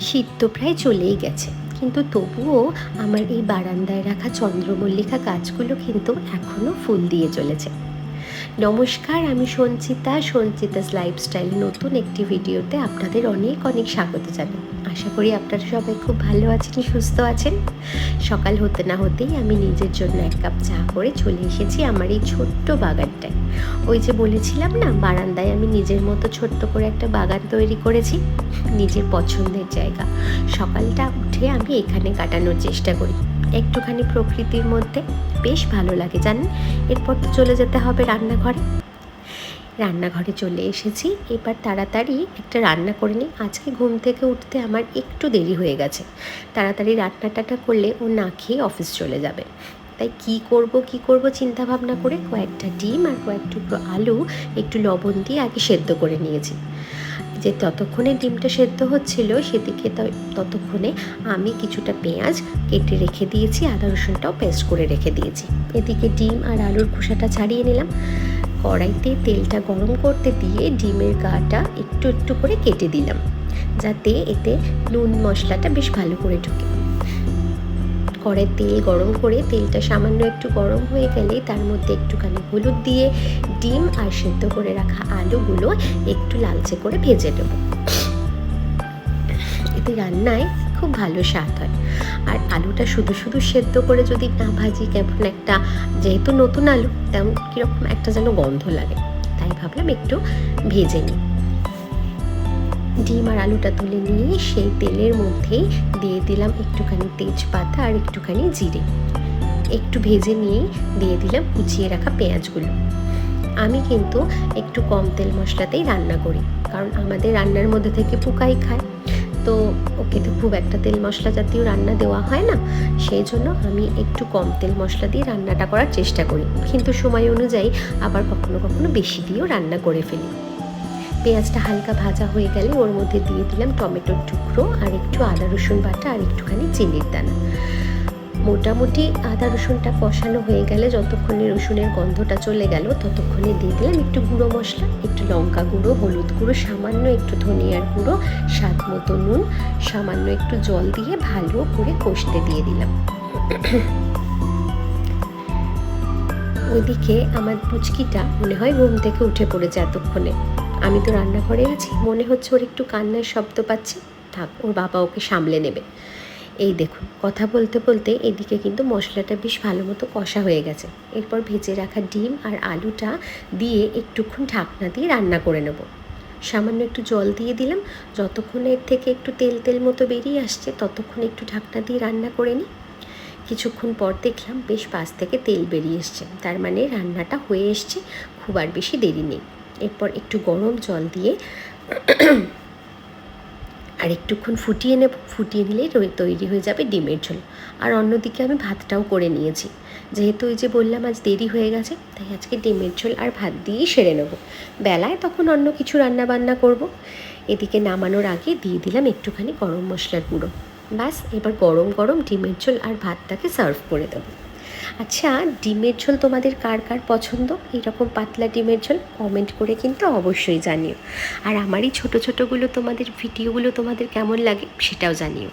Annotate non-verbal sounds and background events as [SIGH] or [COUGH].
শীত তো প্রায় চলেই গেছে। কিন্তু তবুও আমার এই বারান্দায় রাখা চন্দ্রমল্লিকা গাছগুলো কিন্তু এখনও ফুল দিয়ে চলেছে নমস্কার, আমি সঞ্চিতা, সঞ্চিতাস লাইফস্টাইল নতুন একটি ভিডিওতে আপনাদের অনেক অনেক স্বাগত জানাই। আশা করি আপনারা সবাই খুব ভালো আছেন, সুস্থ আছেন। সকাল হতে না হতেই আমি নিজের জন্য এক কাপ চা করে চলে এসেছি আমার এই ছোট্ট বাগানটায়। ওই যে বলেছিলাম না, বারান্দায় আমি নিজের মতো ছোট্ট করে একটা বাগান তৈরি করেছি, নিজের পছন্দের জায়গা। সকালটা উঠে আমি এখানে কাটানোর চেষ্টা করি। একটুখানি প্রকৃতির মধ্যে বেশ ভালো লাগে, জানেন? এরপর তো চলে যেতে হবে রান্নাঘরে। রান্নাঘরে চলে এসেছি। এবার তাড়াতাড়ি একটা রান্না করে নিই। আজকে ঘুম থেকে উঠতে আমার একটু দেরি হয়ে গেছে। তাড়াতাড়ি রান্নাটাটা করলে ও না খেয়ে অফিস চলে যাবে। তাই কি করব কি করব চিন্তা ভাবনা করে কয়েকটা ডিম আর কয়েক আলু, একটু লবণ দিয়ে আগে সেদ্ধ করে নিয়েছি। যে ততক্ষণে ডিমটা সেদ্ধ হচ্ছিল, সেদিকে ততক্ষণে আমি কিছুটা পেঁয়াজ কেটে রেখে দিয়েছি, আদা রসুনটাও পেস্ট করে রেখে দিয়েছি। এদিকে ডিম আর আলুর খোসাটা ছাড়িয়ে নিলাম। কড়াইতে তেলটা গরম করতে দিয়ে ডিমের গাটা একটু একটু করে কেটে দিলাম, যাতে এতে নুন মশলাটা বেশ ভালো করে ঢুকে। কড়াই তেল গরম করে, তেলটা সামান্য একটু গরম হয়ে গেলে তার মধ্যে একটুখানি হলুদ দিয়ে ডিম আর সেদ্ধ করে রাখা আলুগুলো একটু লালচে করে ভেজে দেবো এতে রান্নায় খুব ভালো স্বাদ হয়। আর আলুটা শুধু শুধু সেদ্ধ করে যদি না ভাজি, কেমন একটা যেহেতু নতুন আলু, তেমন কীরকম একটা যেন গন্ধ লাগে। তাই ভাবলাম একটু ভেজে নিই। ডিম আর আলুটা তুলে নিয়ে সেই তেলের মধ্যেই দিয়ে দিলাম একটুখানি তেজপাতা আর একটুখানি জিরে। একটু ভেজে নিয়ে দিয়ে দিলাম কুচিয়ে রাখা পেঁয়াজগুলো। আমি কিন্তু একটু কম তেল মশলাতেই রান্না করি, কারণ আমাদের রান্নার মধ্যে থেকে পোকাই খায়। তো ওকে তো খুব একটা তেল মশলা জাতীয় রান্না দেওয়া হয় না, সেই জন্য আমি একটু কম তেল মশলা দিয়ে রান্নাটা করার চেষ্টা করি। কিন্তু সময় অনুযায়ী আবার কখনো কখনো বেশি দিয়েও রান্না করে ফেলি। পেঁয়াজটা হালকা ভাজা হয়ে গেলে ওর মধ্যে দিয়ে দিলাম টমেটোর টুকরো আর একটু আদা রসুন বাটা আর একটুখানি চিনির দানা। মোটামুটি আদা রসুনটা কষানো হয়ে গেলে যতক্ষণে রসুনের গন্ধটা চলে গেল, ততক্ষণে দিয়ে দিলাম একটু গুঁড়ো মশলা, একটু লঙ্কা গুঁড়ো, হলুদ গুঁড়ো, সামান্য একটু ধনিয়ার গুঁড়ো, স্বাদ মতো নুন, সামান্য একটু জল দিয়ে ভালো করে কষতে দিয়ে দিলাম। ওইদিকে আমার পুচকিটা মনে হয় ঘুম থেকে উঠে পড়েছে এতক্ষণে। আমি তো রান্নাঘরে আছি, মনে হচ্ছে ওর একটু কান্নার শব্দ পাচ্ছি। থাক, ওর বাবা ওকে সামলে নেবে। এই দেখুন, কথা বলতে বলতে এদিকে কিন্তু মশলাটা বেশ ভালো মতো কষা হয়ে গেছে। এরপর ভেজে রাখা ডিম আর আলুটা দিয়ে একটুক্ষণ ঢাকনা দিয়ে রান্না করে নেব। সামান্য একটু জল দিয়ে দিলাম, যতক্ষণ এর থেকে একটু তেল তেল মতো বেরিয়ে আসছে, ততক্ষণ একটু ঢাকনা দিয়ে রান্না করে নিই। কিছুক্ষণ পর দেখলাম বেশ পাশ থেকে তেল বেরিয়ে এসছে, তার মানে রান্নাটা হয়ে এসছে, খুব আর বেশি দেরি নেই। এরপর একটু গরম জল দিয়ে [CLEARS THROAT] আর একটুক্ষণ ফুটিয়ে নেব। ফুটিয়ে নিলেই তৈরি হয়ে যাবে ডিমের ঝোল। আর অন্যদিকে আমি ভাতটাও করে নিয়েছি। যেহেতু ওই যে বললাম, আজ দেরি হয়ে গেছে, তাই আজকে ডিমের ঝোল আর ভাত দিয়েই সেরে নেব। বেলায় তখন অন্য কিছু রান্না বান্না করব। এদিকে নামানোর আগে দিয়ে দিলাম একটুখানি গরম মশলার গুঁড়ো। ব্যাস, এবার গরম গরম ডিমের ঝোল আর ভাতটাকে সার্ভ করে দেবো। আচ্ছা ডিমের ঝোল তোমাদের কার কার পছন্দ? এইরকম পাতলা ডিমের ঝোল কমেন্ট করে কিন্তু অবশ্যই জানিও। আর আমারই ছোট ছোটোগুলো তোমাদের, ভিডিওগুলো তোমাদের কেমন লাগে সেটাও জানিও।